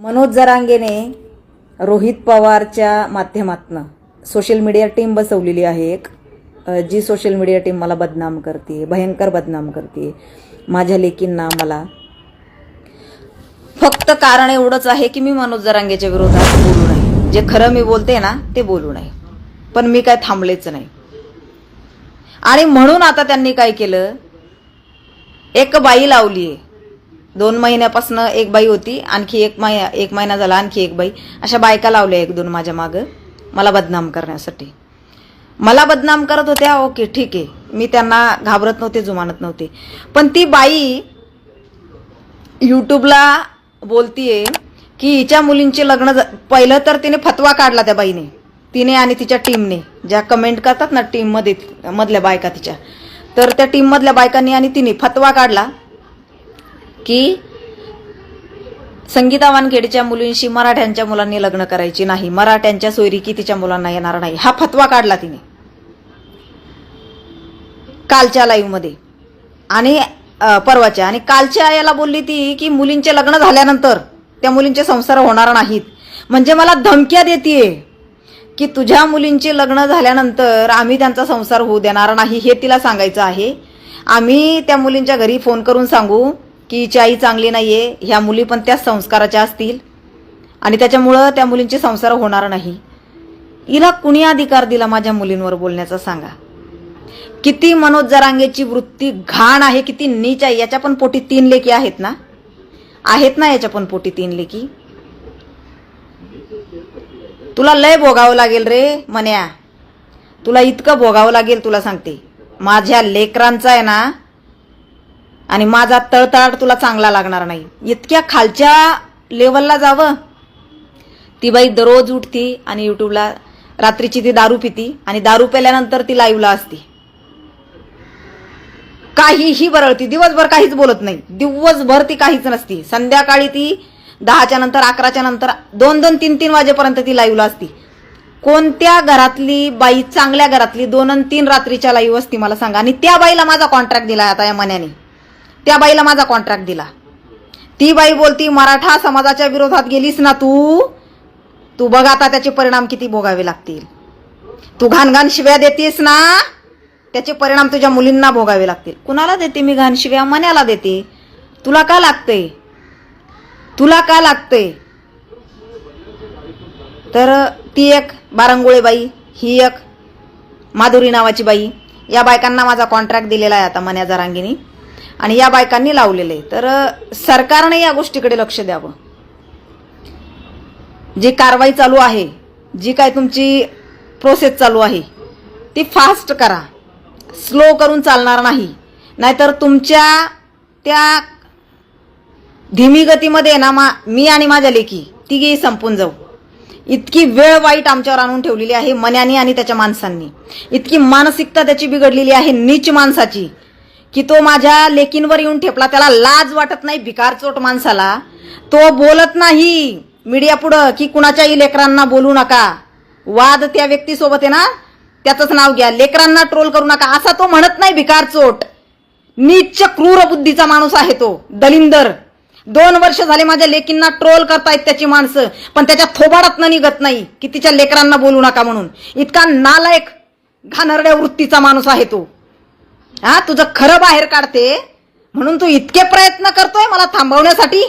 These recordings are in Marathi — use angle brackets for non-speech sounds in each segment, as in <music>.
मनोज जरांगेने रोहित पवारच्या माध्यमातनं सोशल मीडिया टीम बसवलेली आहे एक जी सोशल मीडिया टीम मला बदनाम करते भयंकर बदनाम करते माझ्या लेकींना मला. फक्त कारण एवढंच आहे की मी मनोज जरांगेच्या विरोधात बोलू नये. जे खरं मी बोलते ना ते बोलू नये. पण मी काय थांबलेच नाही. आणि म्हणून आता त्यांनी काय केलं? एक बाई लावली आहे दोन महिन्यापासून एक बाई होती आणखी एक महिना एक महिना झाला आणखी एक बाई. अशा बायका लावल्या एक दोन माझ्या मागं मला बदनाम करण्यासाठी. मला बदनाम करत होत्या ओके ठीक आहे. मी त्यांना घाबरत नव्हते जुमानत नव्हते. पण ती बाई यूट्यूबला बोलतीये की हिच्या मुलींचे लग्न पहिलं तर तिने फतवा काढला त्या बाईने. तिने आणि तिच्या टीमने ज्या कमेंट करतात ना टीममध्ये मधल्या बायका तिच्या. तर त्या टीममधल्या बायकांनी आणि तिने फतवा काढला. की संगीता वानखेडेच्या मुलींशी मराठ्यांच्या मुलांनी लग्न करायची नाही. मराठ्यांच्या सोयरी की तिच्या मुलांना येणार नाही? हा फतवा काढला तिने. कालच्या लाईव्हमध्ये आणि परवाच्या. आणि कालच्या याला बोलली ती की मुलींचे लग्न झाल्यानंतर त्या मुलींचे संसार होणार नाहीत. म्हणजे मला धमक्या देतीये की तुझ्या मुलींचे लग्न झाल्यानंतर आम्ही त्यांचा संसार होऊ देणार नाही हे तिला सांगायचं आहे. आम्ही त्या मुलींच्या घरी फोन करून सांगू की हिची आई चांगली नाही आहे ह्या मुली पण त्याच संस्काराच्या असतील. आणि त्याच्यामुळं त्या मुलींचे संसार होणार नाही. हिला कुणी अधिकार दिला माझ्या मुलींवर बोलण्याचा सांगा? किती मनोज जरांगेची वृत्ती घाण आहे किती नीच आहे याच्या पण पोटी तीन लेकी आहेत ना? आहेत ना याच्या पण पोटी तीन लेकी? तुला लय भोगावं लागेल रे मन्या. तुला इतकं भोगावं लागेल तुला सांगते. माझ्या लेकरांचा आहे ना आणि माझा तळतळाट तुला चांगला लागणार नाही. इतक्या खालच्या लेवलला जावं. ती बाई दररोज उठती आणि युट्यूबला रात्रीची ती दारू पिती आणि दारू प्याल्यानंतर ती लाईव्हला असती. काहीही बरळती. दिवसभर काहीच बोलत नाही. दिवसभर ती काहीच नसती. संध्याकाळी ती दहाच्या नंतर अकराच्या नंतर दोन दोन तीन तीन वाजेपर्यंत ती लाईव्हला असती. कोणत्या घरातली बाई चांगल्या घरातली दोन तीन रात्रीच्या लाईव्ह असती मला सांगा. आणि त्या बाईला माझा कॉन्ट्रॅक्ट दिला आता या मन्याने. त्या बाईला माझा कॉन्ट्रॅक्ट दिला. ती बाई बोलती मराठा समाजाच्या विरोधात गेलीस ना तू? तू बघ आता त्याचे परिणाम किती भोगावे लागतील. तू घाणघाण शिव्या देतेस ना? त्याचे परिणाम तुझ्या मुलींना भोगावे लागतील. कुणाला देते मी घाण शिव्या? मन्याला देते. तुला का लागतंय? तुला का लागतंय? तर ती एक बारंगुळे बाई ही एक माधुरी नावाची बाई या बायकांना माझा कॉन्ट्रॅक्ट दिलेला आहे आता मन्या जरांगीनी आणि या बायकांनी लावलेले. आहे. तर सरकारने या गोष्टीकडे लक्ष द्यावं. जी कारवाई चालू आहे जी काय तुमची प्रोसेस चालू आहे ती फास्ट करा. स्लो करून चालणार नाही. नाहीतर तुमच्या त्या धीमी गतीमध्ये ना मा मी आणि माझ्या लेखी तिघेही संपून जाऊ. इतकी वेळ वाईट आमच्यावर आणून ठेवलेली आहे मन्यानी आणि त्याच्या माणसांनी. इतकी मानसिकता त्याची बिघडलेली आहे नीच माणसाची. की तो माझ्या लेकींवर येऊन ठेपला. त्याला लाज वाटत नाही भिकारचोट माणसाला. तो बोलत नाही मीडिया पुढं की कुणाच्याही लेकरांना बोलू नका. वाद त्या व्यक्तीसोबत आहे ना? त्याचंच नाव घ्या. लेकरांना ट्रोल करू नका. असा तो म्हणत नाही भिकारचोट नीच क्रूर बुद्धीचा माणूस आहे तो. दलिंदर. दोन वर्ष झाले माझ्या लेकींना ट्रोल करतायत त्याची माणसं. पण त्याच्या थोबाडात निघत नाही की तिच्या लेकरांना बोलू नका म्हणून. इतका नालायक घाणरड्या वृत्तीचा माणूस आहे तो. हा तुझं खरं बाहेर काढते. म्हणून तू इतके प्रयत्न करतोय मला थांबवण्यासाठी.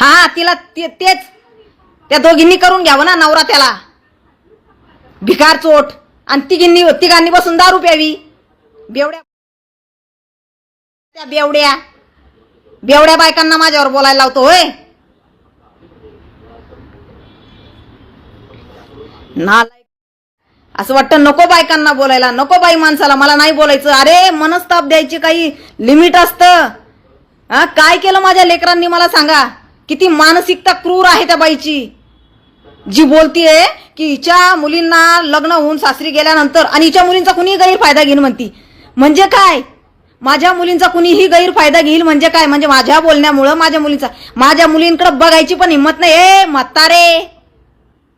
हा तिला ते- तेच. त्या दोघींनी करून घ्यावं ना नवरा त्याला. भिकार चोट. आणि तिघींनी तिघांनी बसून दारू प्यावी. बेवड्या त्या बेवड्या. बेवड्या बायकांना माझ्यावर बोलायला लावतो होय. नालायक असं वाटतं नको बायकांना बोलायला नको बाई माणसाला मला नाही बोलायचं. अरे मनस्ताप द्यायची काही लिमिट असतं. हा काय केलं माझ्या लेकरांनी मला सांगा? किती मानसिकता क्रूर आहे त्या बाईची. जी बोलतीये की हिच्या मुलींना लग्न होऊन सासरी गेल्यानंतर आणि हिच्या मुलींचा कुणीही गैरफायदा घेईन म्हणती. म्हणजे काय? माझ्या मुलींचा कुणीही गैरफायदा घेईल म्हणजे काय? म्हणजे माझ्या बोलण्यामुळं माझ्या मुलींचा. माझ्या मुलींकडे बघायची पण हिंमत नाही. ए म्हातारे!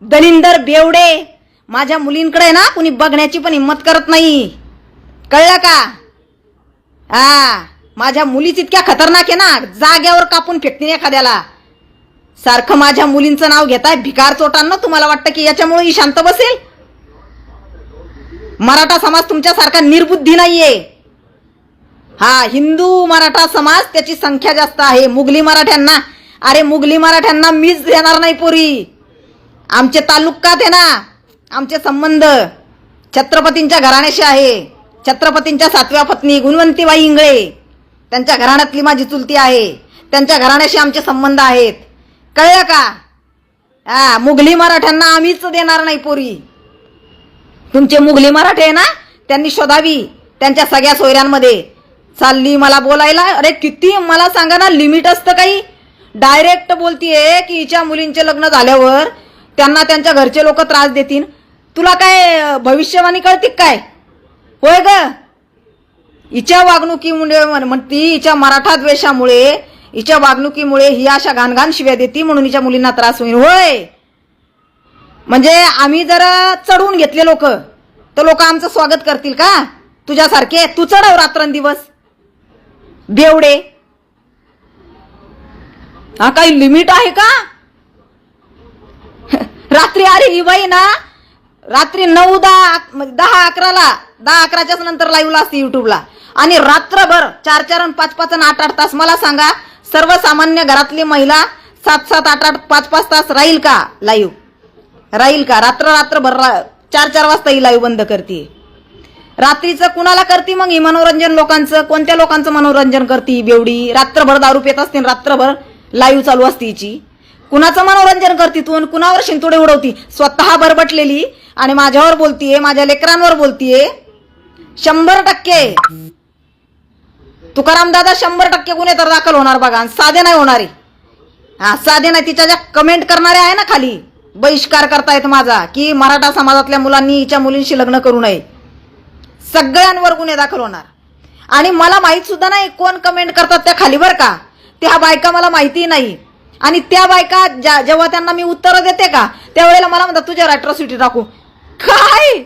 दलिंदर बेवडे! माझ्या मुलींकडे ना कुणी बघण्याची पण हिंमत करत नाही. कळलं का? हा माझ्या मुलीच इतक्या खतरनाक आहे ना जाग्यावर कापून फेकतील एखाद्याला. सारखं माझ्या मुलींचं नाव घेताय भिकार चोटांना तुम्हाला वाटतं की याच्यामुळे ही शांत बसेल? मराठा समाज तुमच्यासारखा निर्बुद्धी नाहीये. हा हिंदू मराठा समाज त्याची संख्या जास्त आहे. मुघली मराठ्यांना अरे मुघली मराठ्यांना मीच देणार नाही पोरी. आमचे तालुक्यात आहे ना आमचे संबंध छत्रपतींच्या घराण्याशी आहे. छत्रपतींच्या सातव्या पत्नी गुणवंतीबाई इंगळे त्यांच्या घराण्यातली माझी चुलती आहे. त्यांच्या घराण्याशी आमचे संबंध आहेत. कळलं का? हा मुघली मराठ्यांना आम्हीच देणार नाही पोरी. तुमचे मुघली मराठे आहे ना त्यांनी शोधावी त्यांच्या सगळ्या सोयऱ्यांमध्ये. चालली मला बोलायला? अरे किती मला सांगा ना लिमिट असतं काही. डायरेक्ट बोलतीये की हिच्या मुलींचे लग्न झाल्यावर त्यांना त्यांच्या घरचे लोक त्रास देतील. तुला काय भविष्यवाणी कळते काय? होय ग. हिच्या वागणुकीमुळे म्हणती हिच्या मराठा द्वेषामुळे हिच्या वागणुकीमुळे ही अशा घाणघाण शिव्या देती म्हणून हिच्या मुलींना त्रास होईल. होय. म्हणजे आम्ही जर चढवून घेतले लोक. तर लोक आमचं स्वागत करतील का? तुझ्यासारखे. तू चढव रात्रंदिवस. बेवडे हा काही लिमिट आहे का? <laughs> रात्री अरे ही बाई ना. रात्री नऊ दहा म्हणजे दहा अकराला दहा अकराच्याच नंतर लाईव्हला असते युट्यूबला आणि रात्रभर चार चार आणि पाच पाच आणि आठ आठ तास मला सांगा सर्वसामान्य घरातली महिला सात सात आठ आठ पाच पाच तास राहील का लाईव्ह राहील का? रात्र रात्रभर रा- चार चार वाजता ही लाईव्ह बंद करते. रात्रीचं कुणाला करते मग? ही मनोरंजन लोकांचं कोणत्या लोकांचं मनोरंजन करते बेवडी? रात्रभर दारू पेत असते रात्रभर लाईव्ह चालू असते हिची. कुणाचं मनोरंजन करते तू कुणावर शिंतोडे उडवती? स्वतः बरबटलेली आणि माझ्यावर बोलतीये माझ्या लेकरांवर बोलतीये. शंभर टक्के. तुकाराम दादा शंभर टक्के गुन्हे तर दाखल होणार बघा साधे नाही होणारे. हा साधे नाही तिच्या ज्या कमेंट करणारे आहे ना खाली बहिष्कार करतायत माझा की मराठा समाजातल्या मुलांनी हिच्या मुलींशी लग्न करू नये. सगळ्यांवर गुन्हे दाखल होणार. आणि मला माहीत सुद्धा नाही कोण कमेंट करतात त्या खाली बरं का. त्या बायका मला माहिती नाही. आणि त्या बायका ज्या जेव्हा त्यांना मी उत्तरं देते का त्यावेळेला मला म्हणतात तुझ्यावर अॅट्रॉसिटी टाकू. काय?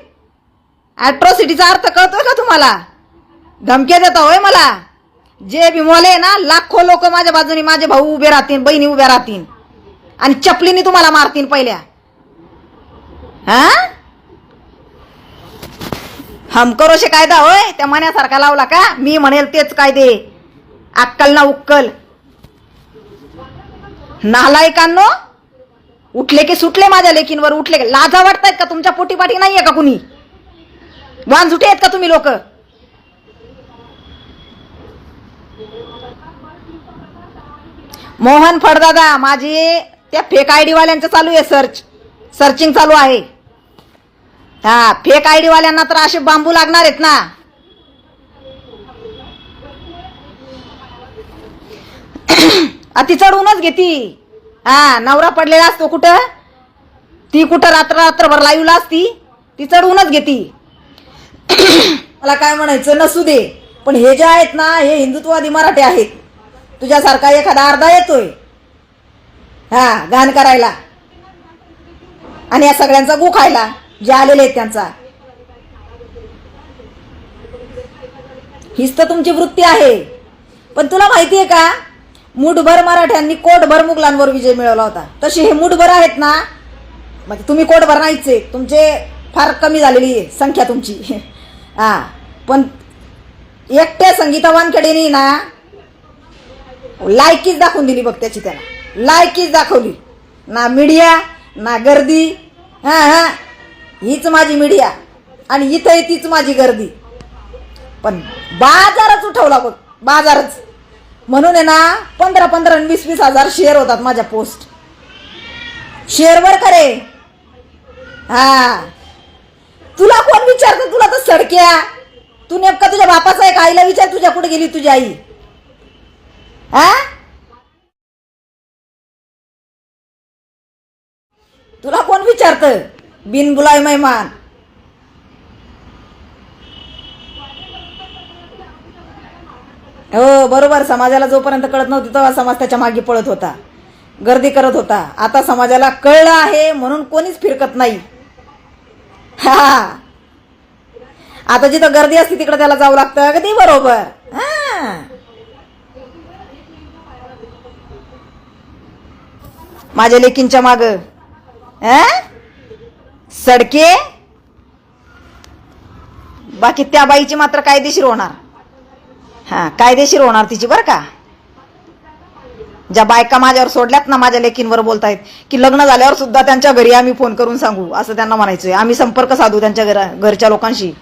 अॅट्रॉसिटीचा अर्थ कळतोय का तुम्हाला? धमक्या देता होय मला. जे बिमोले ना लाखो लोक माझ्या बाजूने माझे भाऊ उभे राहतील बहिणी उभ्या राहतील. आणि चपलीने तुम्हाला मारतील पहिल्या. हा? हम करोशे कायदा होय? त्या मण्यासारखा लावला का? मी म्हणेल तेच कायदे. अक्कल ना उक्कल. नालायकांनो उठले की सुटले माझ्या लेकींवर उठले की लाजा वाटतायत का? तुमच्या पोटीपाठी नाहीये का कुणी? वांझुटे आहेत का तुम्ही लोक? मोहन फडदादा माझी त्या फेक आय वाल्यांचं चालू आहे सर्च सर्चिंग चालू आहे. हा फेक आय वाल्यांना तर असे बांबू लागणार आहेत ना. ती चढवूनच घेती हा नवरा पडलेला असतो कुठं? ती कुठं रात्र रात्रभर लाईव्हला असती ती चढवूनच घेती <coughs> मला काय म्हणायचं नसू दे. पण हे जे आहेत ना हे हिंदुत्ववादी मराठी आहेत. तुझ्यासारखा एखादा अर्धा येतोय. हा घाण करायला. आणि या सगळ्यांचा गु खायला जे आलेले आहेत त्यांचा. हीच तर तुमची वृत्ती आहे. पण तुला माहिती आहे का मुठभर मराठ्यांनी कोटभर मुघलांवर विजय मिळवला होता. तशी हे मुठभर आहेत ना म्हणजे तुम्ही कोटभर नाहीच आहे तुमचे फार कमी झालेली आहे संख्या तुमची. <laughs> हा. पण एकट्या संगीतवानकडेनी ना लायकीच दाखवून दिली बघ त्याची त्याला. लायकीच दाखवली. ना मीडिया ना गर्दी. हा हा. हीच माझी मीडिया आणि इथं तीच माझी गर्दी. पण बाजारच उठवला बघ बाजारच. म्हणून आहे ना पंधरा पंधरा आणि वीस वीस हजार शेअर होतात माझ्या पोस्ट शेअरवर करे हा. तुला कोण विचारतं? तुला तर सडक्या. तू नेमका तुझ्या बापाचा एक आईला विचार तुझ्या कुठे गेली तुझी आई? हा? तुला कोण विचारतं? बिन बुलाय मेहमान हो बरोबर. समाजाला जोपर्यंत कळत नव्हती तेव्हा समाज त्याच्यामागे पळत होता. गर्दी करत होता. आता समाजाला कळलं आहे म्हणून कोणीच फिरकत नाही. हा. आता जिथं गर्दी असते तिकडे त्याला जावं लागतं. अगदी बरोबर. हा. माझ्या लेकींच्या माग. सडके? बाकी त्या बाईची मात्र कायदेशीर होणार. हां कायदेशीर होणार तिची बरं का? ज्या बायका माझ्यावर सोडल्यात ना माझ्या लेकींवर बोलतायत की लग्न झाल्यावर सुद्धा त्यांच्या घरी आम्ही फोन करून सांगू असं त्यांना म्हणायचंय. आम्ही संपर्क साधू त्यांच्या घरा घरच्या लोकांशी.